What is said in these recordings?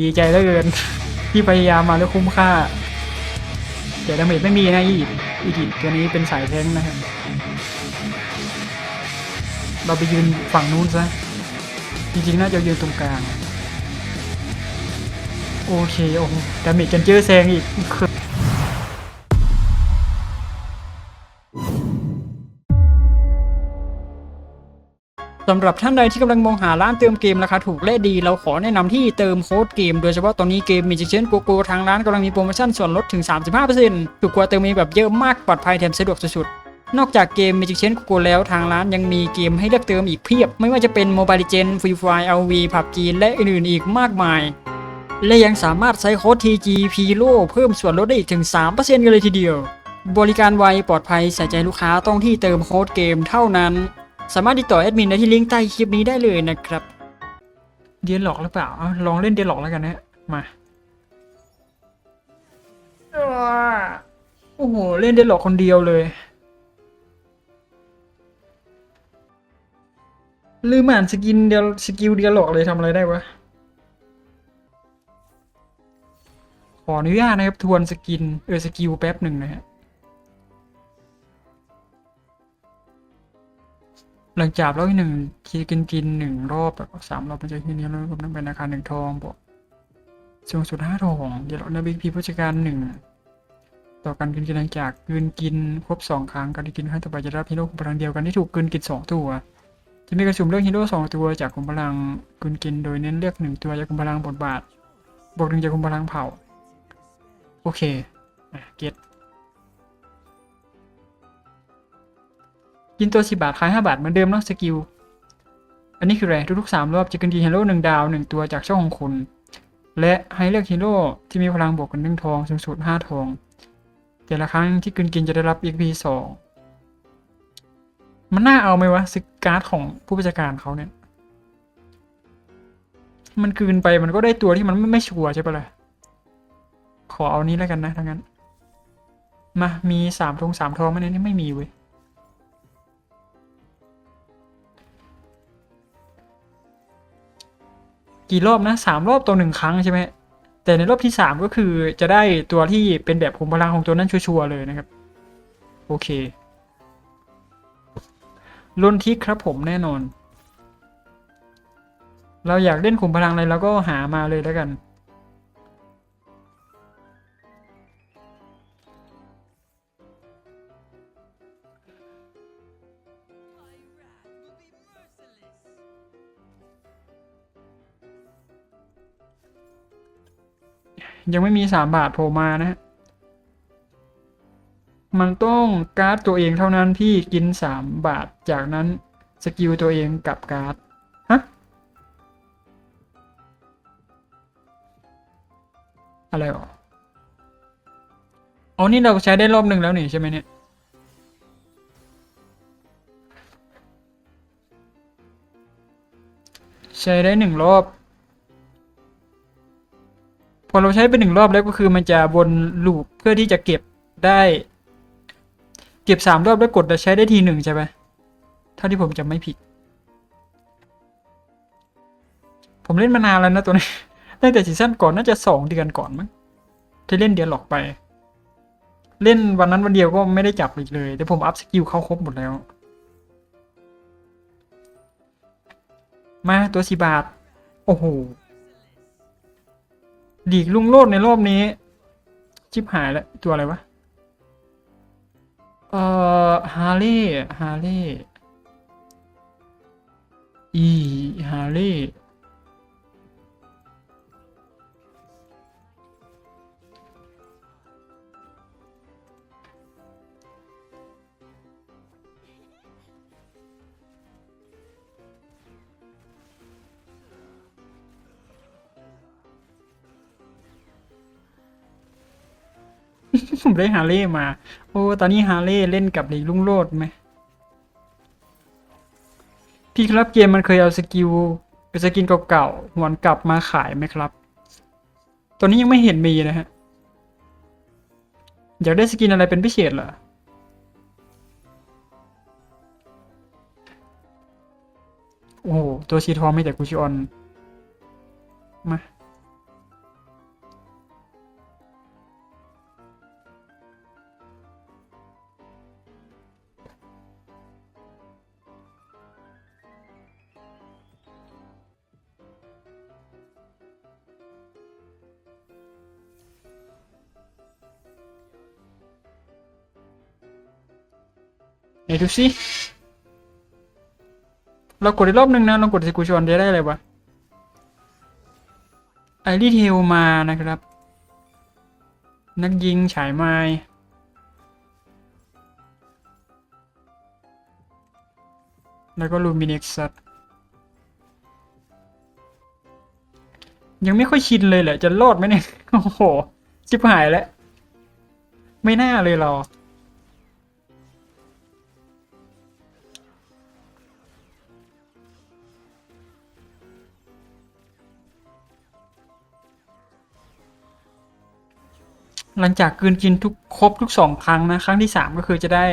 ดีใจเหลือเกิน ที่พยายามมาแล้วคุ้มค่า แต่ดาเมจไม่มีนะอีดิอีกตัวนี้เป็นสายแทงนะครับ เราไปยืนฝั่งนู้นซะ จริงๆน่าจะยืนตรงกลาง โอเค โอ้ดาเมจกันเจอแซงอีก สำหรับท่านใดที่กำลังมองหาร้านเติมเกมราคาถูกและดี เราขอแนะนำที่เติมโค้ดเกม โดยเฉพาะตอนนี้เกมมีจิเชนโกโกทางร้านกำลังมีโปรโมชั่นส่วนลดถึง 35%ถูกกว่าเติมมีแบบเยอะมากปลอดภัยแถมสะดวกสุดๆ นอกจากเกม Magic Chain Go แล้วทางร้านยังมีเกมให้เลือกเติมอีกเพียบ ไม่ว่าจะเป็น Mobile Legends Free Fire LV PUBG และอื่นๆอีกมากมาย และยังสามารถใช้โค้ด TGP l o เพิ่มส่วนลดได้อีกถึง 3%กันเลยทีเดียว บริการไวปลอดภัยใส่ใจลูกค้าต้องที่เติมโค้ดเกมเท่านั้น สามารถติดต่อแอดมินได้ที่ลิงก์ใต้คลิปนี้ได้เลยนะครับ เดียนหลอกหรือเปล่าเอาลองเล่นเดียนหลอกแล้วกันนะมาโอ้โหเล่นเดียนหลอกคนเดียวเลย ลืมอ่านสกินเดียวสกิลเดียลหลอกเลยทำอะไรได้วะขออนุญาตนะครับทวนสกินเออสกิลแป๊บหนึ่งนะฮะ หลังจากรอบที่หนึ่งคีกินกินหนึ่งรอบแบบสามรอบมันจะทีนี้แล้วรวมทั้งเป็นราคาหนึ่งทองบอกสูงสุดห้าทองเดี๋ยวเราในบิ๊กพีผู้จัดการหนึ่งต่อการกินกินหลังจากกินกินครบสองครั้งการกินครั้งต่อไปจะได้รับฮีโร่ขุมพลังเดียวกันที่ถูกกินกินสองตัว จะมีกระสุนเลือกฮีโร่สองตัวจากขุมพลังกินกินโดยเน้นเลือกหนึ่งตัวจากขุมพลังบทบาทบวกหนึ่งจากขุมพลังเผ่าโอเคอะเก็ต กินตัวสิบาท ขายห้าบาท เหมือนเดิมเนาะสกิล อันนี้คืออะไรทุกๆสามรอบจะกินดีฮีโร่หนึ่งดาวหนึ่งตัวจากช่องของคุณ และให้เลือกฮีโร่ที่มีพลังบวกกันหนึ่งทองสูงสุดห้าทอง แต่ละครั้งที่กินกินจะได้รับ XP สองมันน่าเอาไหมวะซื้อการ์ดของผู้บัญชาการเขาเนี่ย มันคืนไปมันก็ได้ตัวที่มันไม่ไม่ชัวร์ใช่ปะล่ะขอเอานี้แล้วกันนะทั้งนั้น มา มีสามทงสามทองไหมเนี่ยไม่มีเว้ย กี่รอบนะสามรอบต่อหนึ่งครั้งใช่ไหมแต่ในรอบที่สามก็คือจะได้ตัวที่เป็นแบบขุมพลังของตัวนั้นชัวร์เลยนะครับ โอเคลุนทิกครับผมแน่นอน เราอยากเล่นขุมพลังอะไรเราก็หามาเลยแล้วกัน ยังไม่มีสามบาทโผล่มานะฮะมันต้องการ์ดตัวเองเท่านั้นที่กินสามบาท จากนั้นสกิลตัวเองกับการ์ด ฮะ อะไรหรออ๋อนี่เราใช้ได้รอบหนึ่งแล้วนี่ใช่ไหมเนี่ยใช้ได้หนึ่งรอบ พอเราใช้ไปหนึ่งรอบแล้วก็คือมันจะวนลูปเพื่อที่จะเก็บได้ เก็บสามรอบแล้วกดจะใช้ได้ทีหนึ่งใช่ไหมถ้าที่ผมจำไม่ผิด ผมเล่นมานานแล้วนะตัวนี้ตั้งแต่ซีซั่นก่อนน่าจะสองเดือนก่อนมั้งที่เล่นเดียนหลอกไป เล่นวันนั้นวันเดียวก็ไม่ได้จับอีกเลย แต่ผมอัพสกิลเข้าครบหมดแล้ว มาตัวสีบาท โอ้โห ดีกลุงโลดในรอบนี้ ชิบหายแล้ว ตัวอะไรวะ เอ่อ ฮาร์เล่ฮาร์เล่อี ฮาร์เล่ ผมได้ฮาร์เล่มา โอ้ ตอนนี้ฮาร์เล่เล่นกับลีกลุงโลดไหม พี่ครับเกมมันเคยเอาสกิลสกินเก่าๆหวนกลับมาขายไหมครับ ตอนนี้ยังไม่เห็นมีนะฮะ อยากได้สกินอะไรเป็นพิเศษเหรอโอ้โหตัวชีทองไม่แต่กูชิออน มา ไหนดูสิเรากดอีกรอบหนึ่งนะลองกดสกูชอนจะได้อะไรวะไอรีเทลมานะครับ นักยิงฉายไม้แล้วก็ลูมิเน็กซัตยังไม่ค่อยชินเลยแหละ จะรอดไหมเนี่ย โอ้โห ชิบหายแล้ว ไม่น่าเลยเรา หลังจากกลืนกินทุกครบทุกสองครั้งนะ ครั้งที่สามก็คือจะได้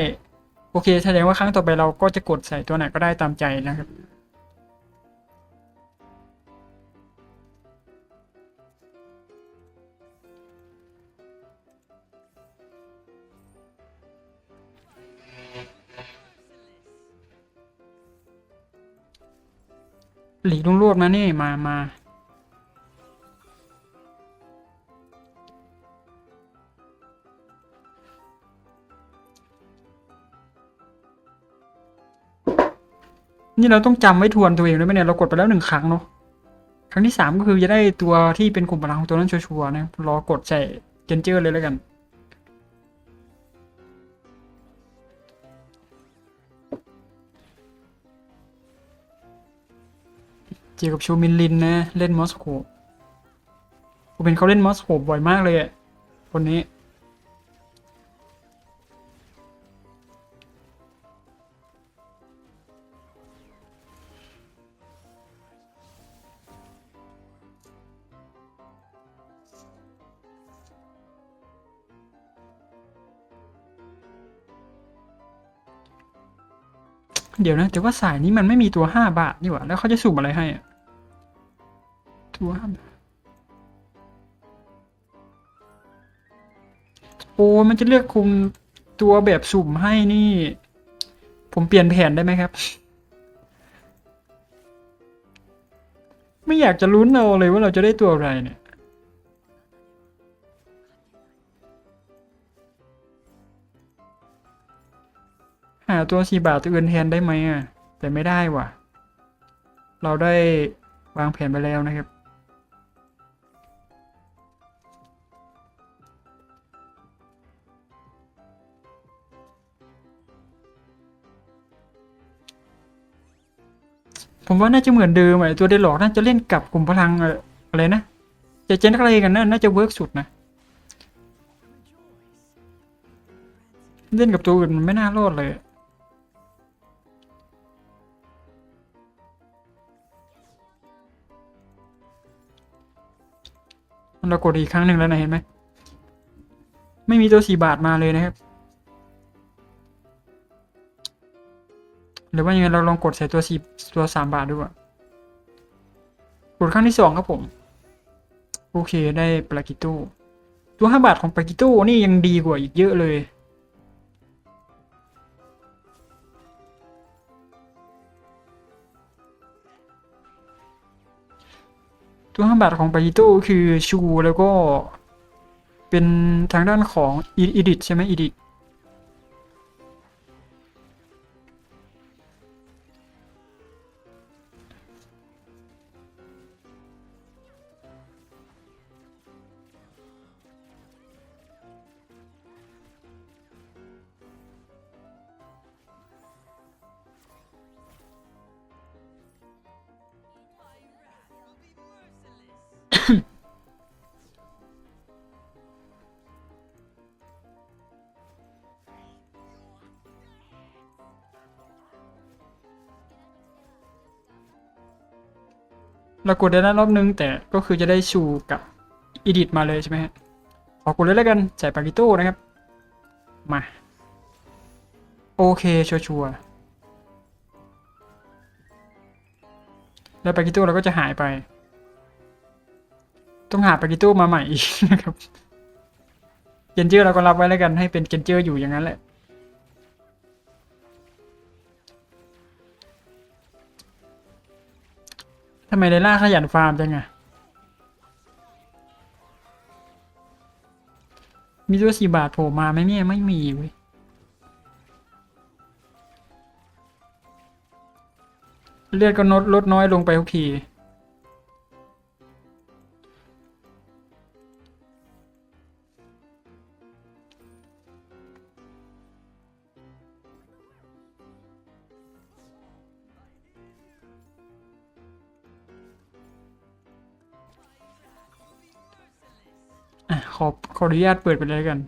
โอเค แสดงว่าครั้งต่อไปเราก็จะกดใส่ตัวไหนก็ได้ตามใจนะครับหลีลุงโรดมานี่มามา นี่เราต้องจำไว้ทวนตัวเองด้วยไหมเนี่ยเรากดไปแล้วหนึ่งครั้งเนาะครั้งที่สามก็คือจะได้ตัวที่เป็นกลุ่มพลังของตัวนั้นชัวร์ๆนะรอกดใส่เจนเจอร์เลยแล้วกันเจอกับโชมินลินนะ เล่นมอสโกผมเป็นเขาเล่นมอสโกบ่อยมากเลยอะคนนี้ เดี๋ยวนะ แต่ว่าสายนี้มันไม่มีตัวห้าบาทนี่หว่า แล้วเขาจะสุ่มอะไรให้อะตัวห้าบาทโอ้มันจะเลือกคุมตัวแบบสุ่มให้นี่ ผมเปลี่ยนแผนได้ไหมครับ ไม่อยากจะลุ้นเอาเลยว่าเราจะได้ตัวอะไรเนี่ยาตัวสี่บาทตัวอื่นแทนได้ไหมอะ แต่ไม่ได้ว่ะ เราได้วางแผนไปแล้วนะครับ ผมว่าน่าจะเหมือนเดิมไอ้ตัวเดหลอกน่าจะเล่นกับกลุ่มพลังอะอะไรนะจะเจนอะไรกันนะน่าจะเวิร์กสุดนะเล่นกับตัวอื่นมันไม่น่ารอดเลย เรากดอีกครั้งหนึ่งแล้วนะเห็นไหมไม่มีตัวสี่บาทมาเลยนะครับ หรือว่ายังไงเราลองกดใส่ตัวสี่ตัวสามบาทดูอะกดครั้งที่สองครับผม โอเคได้ปลากิโต้ตัวห้าบาทของปลากิโต้นี่ยังดีกว่าอีกเยอะเลย ตัวห้าบาทของปาจิโต้คือชูแล้วก็เป็นทางด้านของอีดิทใช่ไหมอีดิท เรากดได้แล้วรอบนึง แต่ก็คือจะได้ชูกับอีดิทมาเลยใช่ไหมฮะขอกดเลยแล้วกันใส่ปาจิโต้นะครับ มา โอเคชัวร์ๆแล้วปาจิโต้เราก็จะหายไป ต้องหาปาจิโต้มาใหม่อีกนะครับเกนเจอร์เราก็รับไว้แล้วกันให้เป็นเกนเจอร์อยู่อย่างนั้นแหละ ทำไมไดล่าขยันฟาร์มจังอะมีตัวสี่บาทโผล่มาไหมเนี่ยไม่มีเว้ยเลือดก็ลดลดน้อยลงไปทุกที ขอขออนุญาตเปิดไปเลยกัน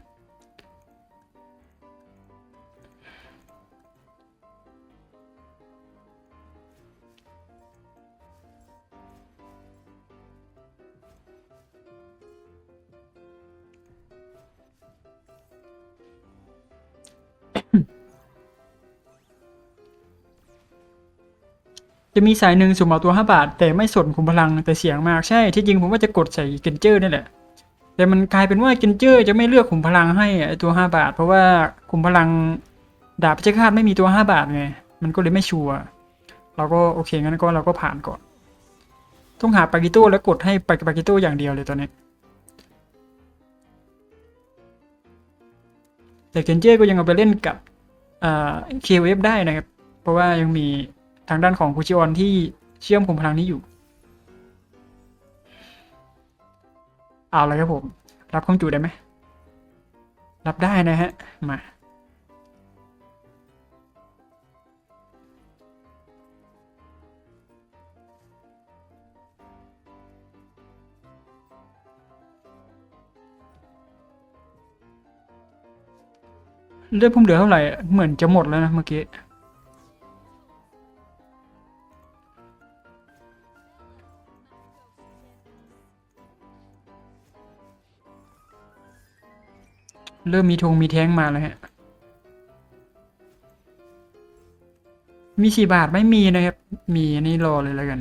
จะมีสายหนึ่งสุ่มเอาตัว 5 บาท แต่ไม่สนขุมพลังแต่เสียงมากใช่ ที่จริงผมว่าจะกดใส่เกนเจอร์นี่แหละ แต่มันกลายเป็นว่าเกนเจอร์จะไม่เลือกขุมพลังให้ไอตัว 5 บาท เพราะว่าขุมพลังดาบพิชฆาตไม่มีตัว 5 บาทไง มันก็เลยไม่ชัวร์เราก็โอเคงั้นก็เราก็ผ่านก่อน ต้องหาปากิโต้แล้วกดให้ปาปากิโต้อย่างเดียวเลยตอนนี้แต่เกนเจอร์ก็ยังเอาไปเล่นกับเคเวฟได้นะครับ เพราะว่ายังมีทางด้านของคูชิออนที่เชื่อมขุมพลังนี้อยู่ เอาเลยครับผม รับข้องจูได้ไหม รับได้นะฮะ มา เลือดผมเหลือเท่าไหร่ เหมือนจะหมดแล้วนะเมื่อกี้ เริ่มมีธงมีแท้งมาแล้วฮะ มีสี่บาทไม่มีนะครับ มีอันนี้รอเลยแล้วกัน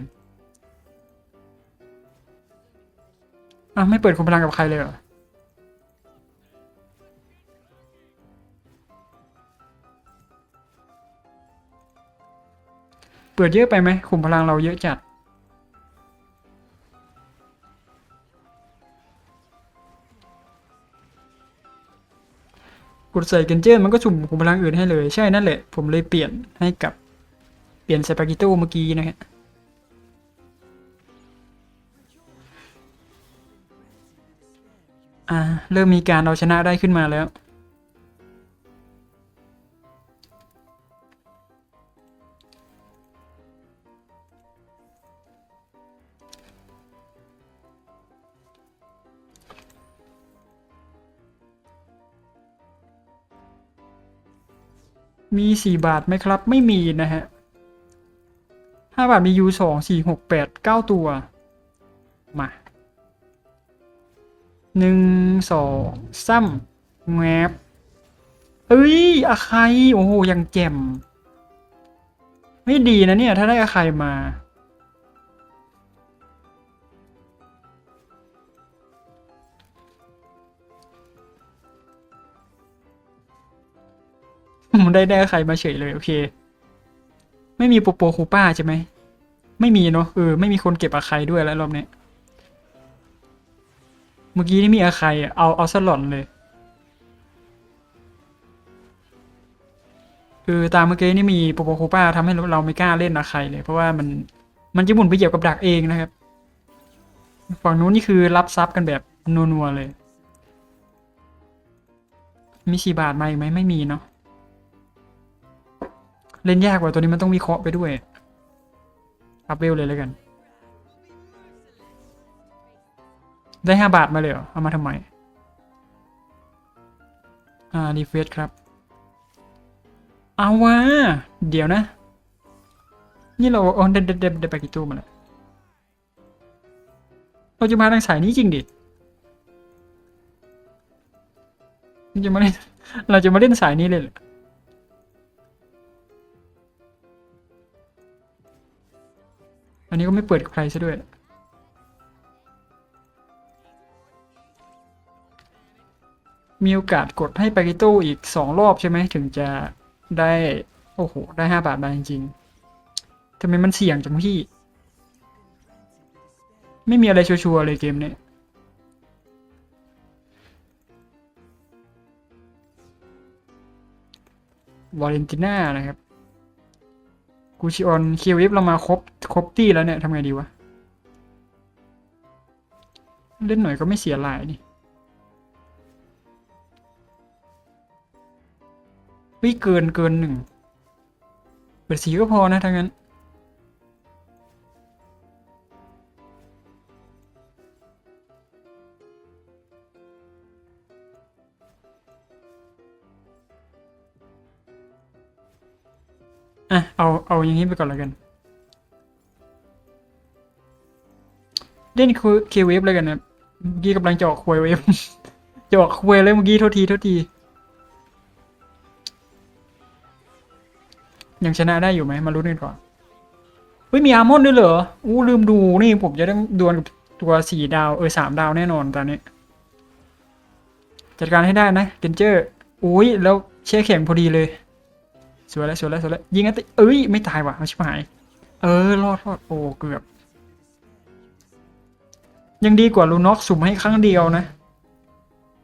อะ ไม่เปิดคุมพลังกับใครเลยเหรอ เปิดเยอะไปไหมคุมพลังเราเยอะจัด กดใส่เกนเจอร์มันก็สุ่มขุมพลังอื่นให้เลยใช่นั่นแหละ ผมเลยเปลี่ยนให้กับเปลี่ยนสปาเกตโต้เมื่อกี้นะฮะอ่าเริ่มมีการเอาชนะได้ขึ้นมาแล้ว มีสี่บาทไหมครับ ไม่มีนะฮะห้าบาทมียูสองสี่หกแปดเก้าตัว มาหนึ่งสองซ้ำแงบเอ้ยอาใครโอ้โหยังแจ่มไม่ดีนะเนี่ย ถ้าได้อาใครมา ผมได้ได้ใครมาเฉยเลยโอเค ไม่มีโปโปคูป้าใช่ไหม ไม่มีเนาะเออไม่มีคนเก็บอาใครด้วยแล้วรอบนี้เมื่อกี้นี่มีอาใครเอาเอาสลอนเลยเออตามเมื่อกี้นี่มีโปโปคูป้าทำให้เราเราไม่กล้าเล่นอาใครเลย เพราะว่ามันมันจะหมุนไปเหยียบกับดักเองนะครับ ฝั่งนู้นนี่คือรับซับกันแบบนัวๆเลย มีสีบาทมาอีกไหมไม่มีเนาะ เล่นยากกว่าตัวนี้มันต้องวิเคราะห์ไปด้วย อัพเวลเลยแล้วกัน ได้ห้าบาทมาเลยเหรอ เอามาทำไม อ่ารีเฟซครับ เอาวะ เดี๋ยวนะ นี่เราโอนเดนเดนเดนเดนไปกี่ตู้มาแล้วเราจะมาทางสายนี้จริงดิเราจะมาเล่นเราจะมาเล่นสายนี้เลยเหรอ นนี้ก็ไม่เปิดกับใครซะด้วย มีโอกาสกดให้ปากิโต้อีกสองรอบใช่ไหมถึงจะได้ โอ้โห ได้ห้าบาทมาจริงๆทำไมมันเสี่ยงจังพี่ ไม่มีอะไรชัวร์เลยเกมนี้วาเลนติน่านะครับ กูชิออนคิววิฟเรามาครบครบตี้แล้วเนี่ยทำไงดีวะ เล่นหน่อยก็ไม่เสียหลายนี่เฮ้ยเกินเกินหนึ่งเปิดสีก็พอนะทั้งนั้น อะเอาเอาอย่างนี้ไปก่อนแล้วกันเล่นเคเวฟเลยกันนะเมื่อกี้กำลังจะออกควยเวฟจะออกควยเลยเมื่อกี้โทษทีโทษทียังชนะได้อยู่ไหมมาลุ้นกันก่อนเฮ้ยมีอาร์มอนด้วยเหรออู้ลืมดูนี่ผมจะต้องดวลกับตัวสี่ดาวเออสามดาวแน่นอนตอนนี้ จัดการให้ได้นะเกนเจอร์อุ้ยแล้วเช่แข็งพอดีเลย สวยแล้วสวยแล้วสวยแล้วยิงอันติเอ้ยไม่ตายว่ะเอาชิบหาย เออรอดรอดโอ้เกือบ ยังดีกว่าลูน็อกสุ่มให้ครั้งเดียวนะ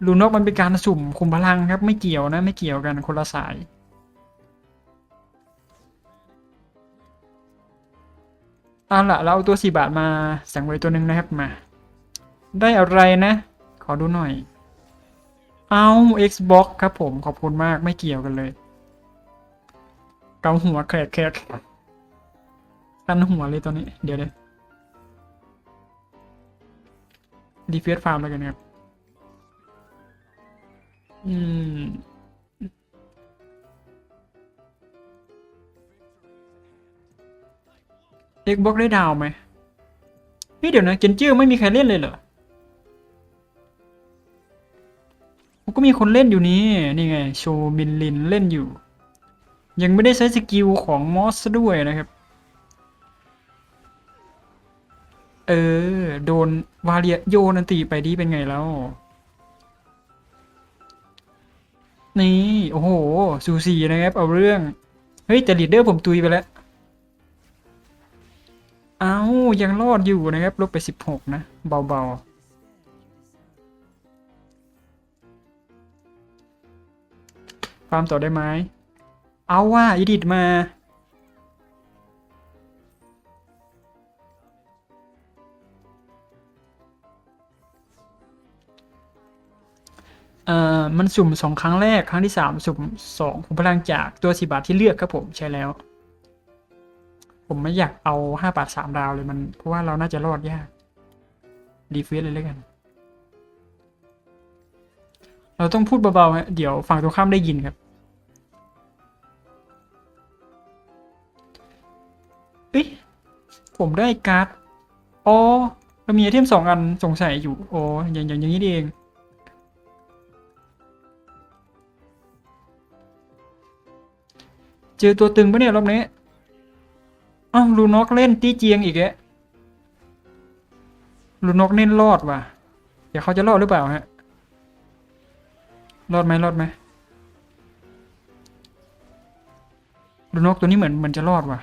ลูน็อกมันเป็นการสุ่มคุมพลังครับ ไม่เกี่ยวนะ ไม่เกี่ยวกันคนละสายเอาละเราเอาตัวสี่บาทมาสั่งไว้ตัวหนึ่งนะครับมา ได้อะไรนะ ขอดูหน่อย เอา Xbox ครับผมขอบคุณมากไม่เกี่ยวกันเลย เกาหัวแครกแครกกันหัวเลยตอนนี้ เดี๋ยวเดี๋ยดีเฟสฟาร์มแล้วกันครับ อืมเอ็กบ็อกได้ดาวไหมนี่เดี๋ยวนะเกนจิไม่มีใครเล่นเลยเหรอผมก็มีคนเล่นอยู่นี่ นี่ไง โชมินลินเล่นอยู่ ยังไม่ได้ใช้สกิลของมอสด้วยนะครับ เออ โดนวาเลียโยนันตีไปดีเป็นไงแล้ว นี่ โอ้โหสูสีนะครับ เอาเรื่อง เฮ้ย แต่ลีดเดอร์ผมตุยไปแล้ว เอายังรอดอยู่นะครับลบไปสิบหกนะ เบา ๆฟาร์มต่อได้ไหม เอาว่าอีดิทมา เอ่อ มันสุ่มสองครั้งแรก ครั้งที่สามสุ่มสองผมพลังจากตัวสี่บาทที่เลือกครับผมใช่แล้ว ผมไม่อยากเอาห้าบาทสามดาวเลยมัน เพราะว่าเราน่าจะรอดยาก ดีเฟสเลยแล้วกัน เราต้องพูดเบาๆฮะเดี๋ยวฝั่งตรงข้ามได้ยินครับ ผมได้การ์ดอ๋อเรามีไอเทมสองอันสงสัยอยู่อ๋ออย่างอย่างอย่างนี้ดีเองเจอตัวตึงปะเนี่ยรอบนี้อ้าวลูน็อกเล่นตีเจียงอีกแกลูน็อกเน้นรอดว่ะเดี๋ยวเขาจะรอดหรือเปล่าฮะรอดไหมรอดไหมลูน็อกตัวนี้เหมือนเหมือนจะรอดว่ะ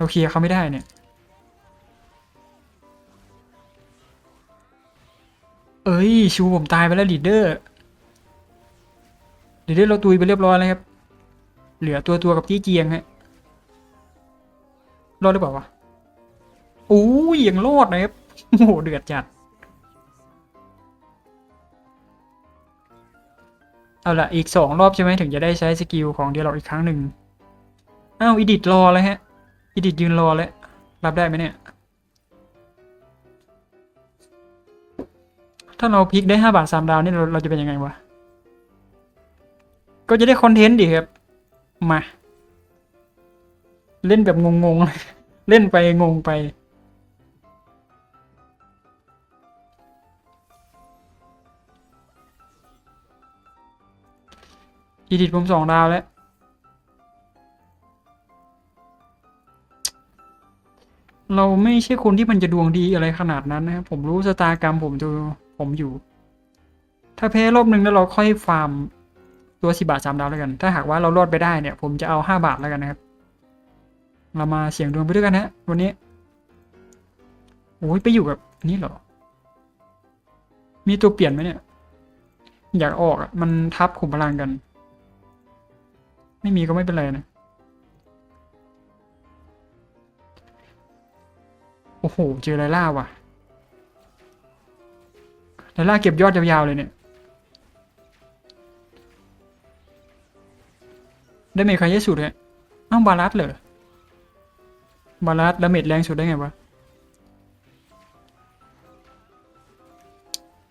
เราเคลียร์เขาไม่ได้เนี่ย เอ้ย ชูผมตายไปแล้วลีดเดอร์ลีดเดอร์เราตุยไปเรียบร้อยแล้วครับ เหลือตัวตัวกับจี้เจียงฮะรอดหรือเปล่าวะโอ้ยยังรอดนะครับโอ้โหเดือดจัด เอาละอีกสองรอบใช่ไหมถึงจะได้ใช้สกิลของเดียร์ล็อกอีกครั้งหนึ่งอ้าวอีดิทรอเลยฮะ อีดิทยืนรอเลยรับได้ไหมเนี่ย ถ้าเราพลิกได้ห้าบาทสามดาวนี่เราเราจะเป็นยังไงวะ ก็จะได้คอนเทนต์ดิครับ มา เล่นแบบงงๆ เล่นไปงงไปอีดิทผมสองดาวแล้ว เราไม่ใช่คนที่มันจะดวงดีอะไรขนาดนั้นนะครับผมรู้สตากรรมผมดูผมอยู่ ถ้าแพ้รอบหนึ่งแล้วเราค่อยฟาร์มตัวสิบาทสามดาวแล้วกัน ถ้าหากว่าเรารอดไปได้เนี่ย ผมจะเอาห้าบาทแล้วกันนะครับ เรามาเสี่ยงดวงไปด้วยกันนะวันนี้โอ้ยไปอยู่กับนนี้เหรอ มีตัวเปลี่ยนไหมเนี่ย อยากออกมันทับขุมพลังกัน ไม่มีก็ไม่เป็นไรนะ โอ้โห เจอไลล่าว่ะไลล่าเก็บยอดยาวๆเลยเนี่ย ได้เมคใครเยอะสุดเลยอ้าวบาลัสเหรอบาลัสแล้วเมดแรงสุดได้ไงวะ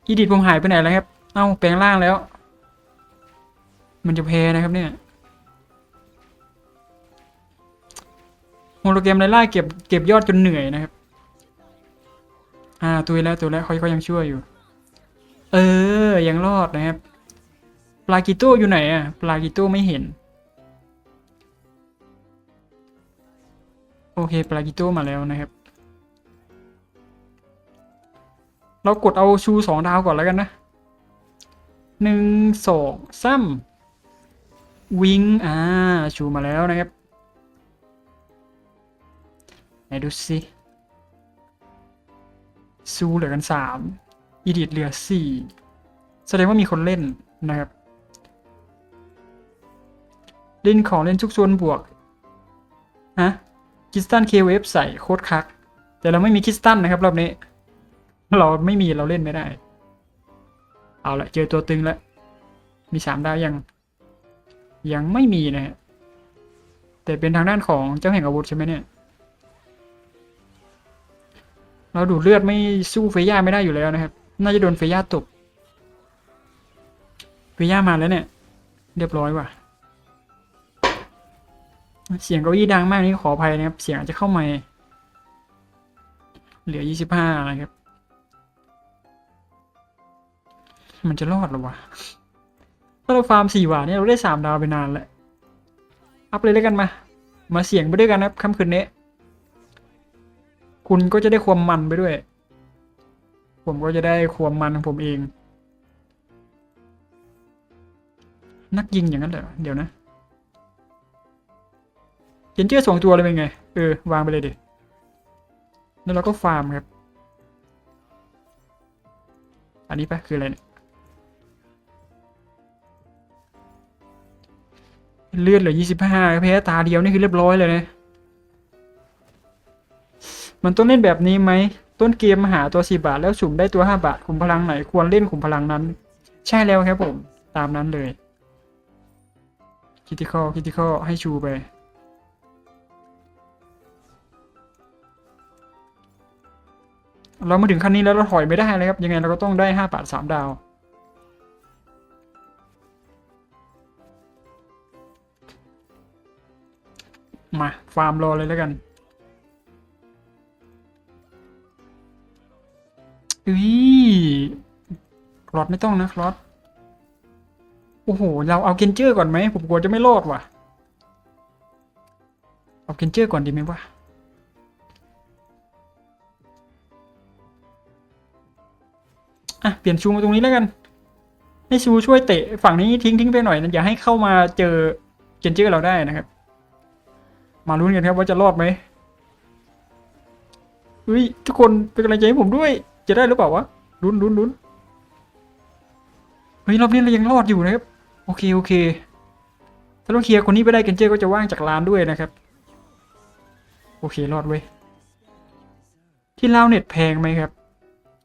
อีดิทผมหายไปไหนแล้วครับ เอ้าแปลงร่างแล้ว มันจะแพ้นะครับเนี่ยโฮโลแกรมไลล่าเก็บเก็บยอดจนเหนื่อยนะครับ อ่าตัวแล้วตัวแล้วเขาเขายังช่วยอยู่ เออ ยังรอดนะครับ ปลากิโต้อยู่ไหนอะ ปลากิโต้ไม่เห็น โอเค ปลากิโต้มาแล้วนะครับ เรากดเอาชูสองดาวก่อนแล้วกันนะหนึ่งสองสามวิงอ่า ชูมาแล้วนะครับไหนดูสิ ซูเหลือกันสามอีดิทเหลือสี่แสดงว่ามีคนเล่นนะครับเล่นของเล่นทุกส่วนบวกฮะคิสตันเคเวฟใส่โคตรคัก แต่เราไม่มีคิสตันนะครับรอบนี้ เราไม่มีเราเล่นไม่ได้ เอาละเจอตัวตึงแล้ว มีสามดาวยัง ยังไม่มีนะฮะแต่เป็นทางด้านของเจ้าแห่งอาวุธใช่ไหมเนี่ย เราดูดเลือดไม่สู้เฟย่าไม่ได้อยู่แล้วนะครับ น่าจะโดนเฟย่าตบเฟย่ามาแล้วเนี่ย เรียบร้อยว่ะ เสียงเก้าอี้ดังมากนี่ขออภัยนะครับ เสียงอาจจะเข้ามาเหลือยี่สิบห้านะครับ มันจะรอดหรอวะ ถ้าเราฟาร์มสี่หวาเนี่ยเราได้สามดาวไปนานแล้ว อัพเลยแล้วกันมา มาเสียงไปด้วยกันนะครับค่ำคืนนี้ คุณก็จะได้ความมันไปด้วย ผมก็จะได้ความมันของผมเอง นักยิงอย่างนั้นเหรอเดี๋ยวนะเจนเจอร์สองตัวเลยเป็นไง เออ วางไปเลยดิแล้วเราก็ฟาร์มครับ อันนี้ปะคืออะไรเนี่ยเลือดเหลือยี่สิบห้าแพ้ตาเดียวนี่คือเรียบร้อยเลยนะ มันต้องเล่นแบบนี้ไหม ต้นเกมหาตัวสีบาทแล้วสุ่มได้ตัวห้าบาทขุมพลังไหนควรเล่นขุมพลังนั้น ใช่แล้วครับผม ตามนั้นเลยคิติคอคิติคอให้ชูไป เรามาถึงขั้นนี้แล้วเราถอยไม่ได้เลยครับ ยังไงเราก็ต้องได้ห้าบาทสดาวมา ฟาร์มรอเลยแล้วกัน อุ้ยคลอดไม่ต้องนะคลอดโอ้โห เราเอาเกนเจอร์ก่อนไหม ผมกลัวจะไม่รอดว่ะ เอาเกนเจอร์ก่อนดีไหมวะอะ เปลี่ยนชูมาตรงนี้แล้วกัน ให้ชูช่วยเตะฝั่งนี้ทิ้งทิ้งไปหน่อยนะอย่าให้เข้ามาเจอเกนเจอร์เราได้นะครับ มาลุ้นกันครับว่าจะรอดไหมเฮ้ย ทุกคนเป็นกำลังใจให้ผมด้วย จะได้หรือเปล่าวะลุ้นลุ้นลุ้นเฮ้ยรอบนี้เรายังรอดอยู่นะครับ โอเคโอเคถ้าเราเคลียร์คนนี้ไปได้เกนเจอร์ก็จะว่างจากลานด้วยนะครับ โอเครอดเว้ยที่เล่าเน็ตแพงไหมครับ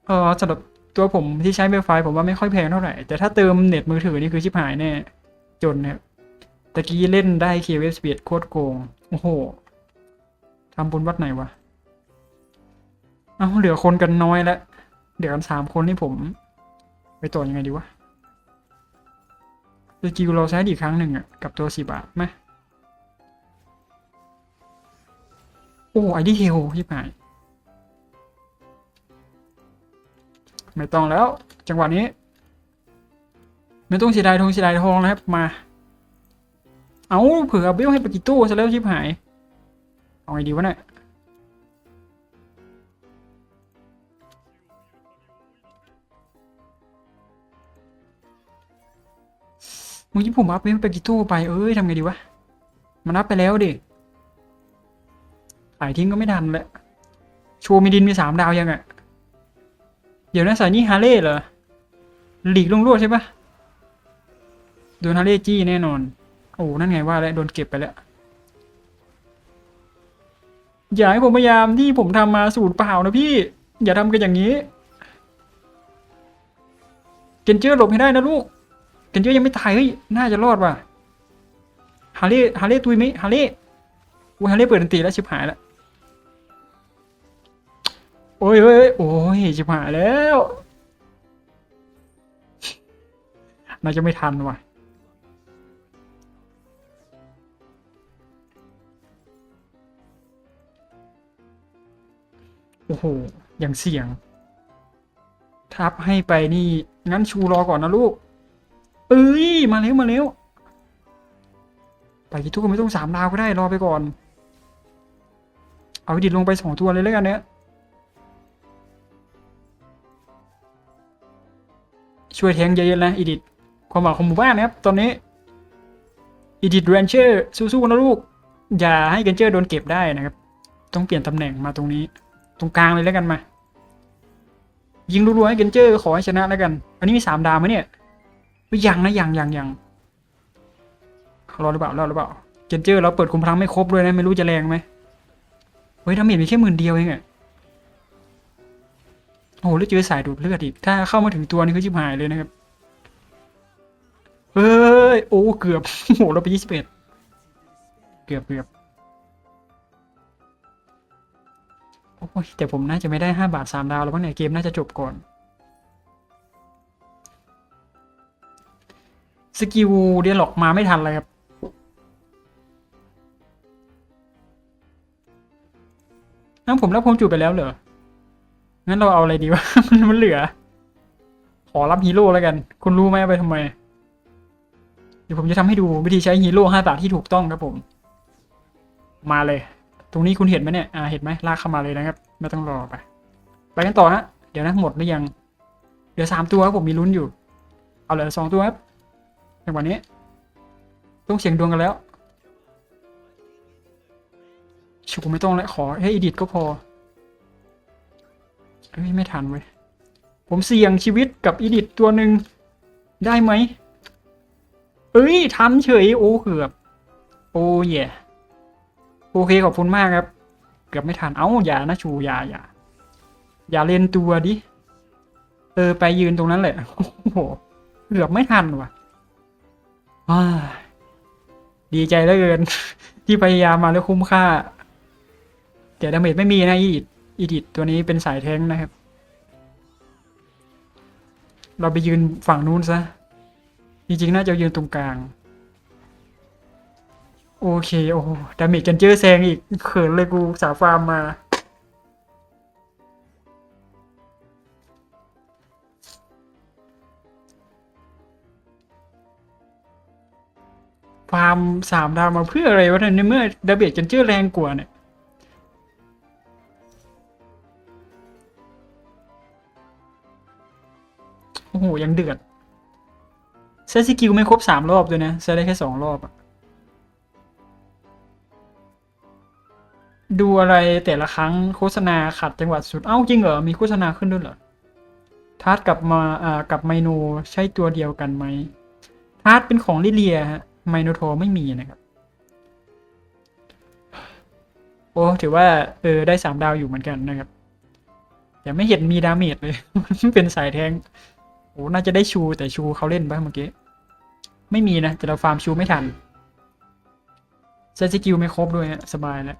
เออสำหรับตัวผมที่ใช้เวฟไฟผมว่าไม่ค่อยแพงเท่าไหร่ แต่ถ้าเติมเน็ตมือถือนี่คือชิบหายแน่ จนนะครับตะกี้เล่นได้เคเวสเปียดโคตรโกง โอ้โหทำบุญวัดไหนวะ เอาเหลือคนกันน้อยแล้ว เหลือกันสามคนนี่ผม ไปต่อยังไงดีวะสกิลเราใช้อีกครั้งหนึ่งอะกับตัวสี่บาทไหมโอ้ไอดีเฮลที่หาย ไม่ต้องแล้ว จังหวะนี้ ไม่ต้องเสียดายทงเสียดายทองนะครับมา เอาเผื่อเบลให้ปกิโต้ซะแล้วชิบหาย เอาไงดีวะเนี่ย มื่อกี้ผมอัพเบลปกิโต้ไปเอ้ยทำไงดีวะ มันอัพไปแล้วดิขายทิ้งก็ไม่ทันแหละโชว์มีดินมีสามดาวยังอะเดี๋ยวนะสายนี้ฮาเล่เหรอ หลีกลงรวดใช่ปะโดนฮาเล่จี้แน่นอน โอ้นั่นไงว่าแล้วโดนเก็บไปแล้ว อย่าให้ผมพยายามที่ผมทำมาสูตรเปล่านะพี่ อย่าทำกันอย่างนี้ เกนเจอร์หลบให้ได้นะลูก กันเจอร์ยังไม่ตายเฮ้ยน่าจะรอดว่ะฮาเล่ฮาเล่ตุยไหมฮาเล่อุ้ฮาเล่เปิดดนตรีแล้วชิบหายแล้วโอ้ยเฮ้ยโอ้ยชิบหายแล้วน่าจะไม่ทันว่ะโอ้โหอย่างเสี่ยง ทับให้ไปนี่ งั้นชูรอก่อนนะลูก อ้ย มาเร็วมาเร็วไปกี่ทุกคนไม่ต้องสามดาวก็ได้รอไปก่อน เอาดิดลงไปสองตัวเลยแล้วกันเนี่ยช่วยแทงเยอะๆนะอีดิทความหวังของหมู่บ้านนะครับ ตอนนี้อีดิทแรนเชอร์สู้ๆนะลูก อย่าให้เกนเจอร์โดนเก็บได้นะครับ ต้องเปลี่ยนตำแหน่งมาตรงนี้ ตรงกลางเลยแล้วกันมา ยิงรัวๆให้เกนเจอร์ขอให้ชนะแล้วกัน อันนี้มีสามดาวไหมเนี่ย ยังนะยังยังยังรอหรือเปล่ารอหรือเปล่าเกนเจอร์เราเปิดคุมพลังไม่ครบด้วยนะ ไม่รู้จะแรงไหมเฮ้ยดาเมจมีแค่หมื่นเดียวเองอะโอ้โหแล้วเจอสายดูดเลือดอีก ถ้าเข้ามาถึงตัวนี่คือชิบหายเลยนะครับเฮ้ยโอ้เกือบโอ้โหเราไปยี่สิบเอ็ดเกือบเกือบโอ้ยแต่ผมน่าจะไม่ได้ห้าบาทสามดาวแล้วบ้างเนี่ยเกมน่าจะจบก่อน สกิลเดียล็อกมาไม่ทันเลยครับ นั่นผมรับพวงจุดไปแล้วเหรอ งั้นเราเอาอะไรดีวะ มันเหลือ ขอรับฮีโร่แล้วกัน คุณรู้ไหมเอาไปทำไม เดี๋ยวผมจะทำให้ดูวิธีใช้ฮีโร่ห้าบาทที่ถูกต้องครับผม มาเลย ตรงนี้คุณเห็นไหมเนี่ย อ่า เห็นไหมลากเข้ามาเลยนะครับ ไม่ต้องรอไป ไปกันต่อฮะ เดี๋ยวนะหมดหรือยัง เหลือสามตัวครับผมมีลุ้นอยู่ เอาเหลือสองตัวครับ ในวันนี้ต้องเสียงดวงกันแล้วชูไม่ต้องแล้วขอให้อีดิทก็พอเอ้ยไม่ทันเว้ยผมเสี่ยงชีวิตกับอีดิทตัวหนึ่งได้ไหมเอ้ยทันเฉยโอ้เกือบ โอ้เย่โอเคขอบคุณมากครับ เกือบไม่ทันเอ้าอย่านะชูอย่าอย่าอย่าเล่นตัวดิเออไปยืนตรงนั้นแหละโอ้โหเกือบไม่ทันว่ะ ดีใจเหลือเกิน ที่พยายามมาแล้วคุ้มค่า แต่ดาเมจไม่มีนะอีดิอีดิตัวนี้เป็นสายแท้งนะครับ เราไปยืนฝั่งนู้นซะ จริงๆน่าจะยืนตรงกลาง โอเค โอ้ดาเมจกันเจอแซงอีก เขินเลยกูสาฟาร์มมา ฟาร์มสามดาวมาเพื่ออะไรวะในเมื่อดาเมจกันเจอแรงกว่าเนี่ยโอ้โห ยังเดือดใช้สกิลไม่ครบสามรอบด้วยนะใช้ได้แค่สองรอบอะดูอะไรแต่ละครั้งโฆษณาขัดจังหวะสุด เอ้าจริงเหรอ มีโฆษณาขึ้นด้วยเหรอทาร์ตกับมาอ่ากับไมโนใช่ตัวเดียวกันไหมทาร์ตเป็นของลิเลียฮะ ไมโนโทไม่มีนะครับ โอ้ถือว่าเออได้สามดาวอยู่เหมือนกันนะครับแต่ไม่เห็นมีดาเมจเลย เป็นสายแทงโอ้น่าจะได้ชูแต่ชูเขาเล่นบ้างเมื่อกี้ ไม่มีนะแต่เราฟาร์มชูไม่ทันใช้สกิลไม่ครบด้วยฮะสบายแล้ว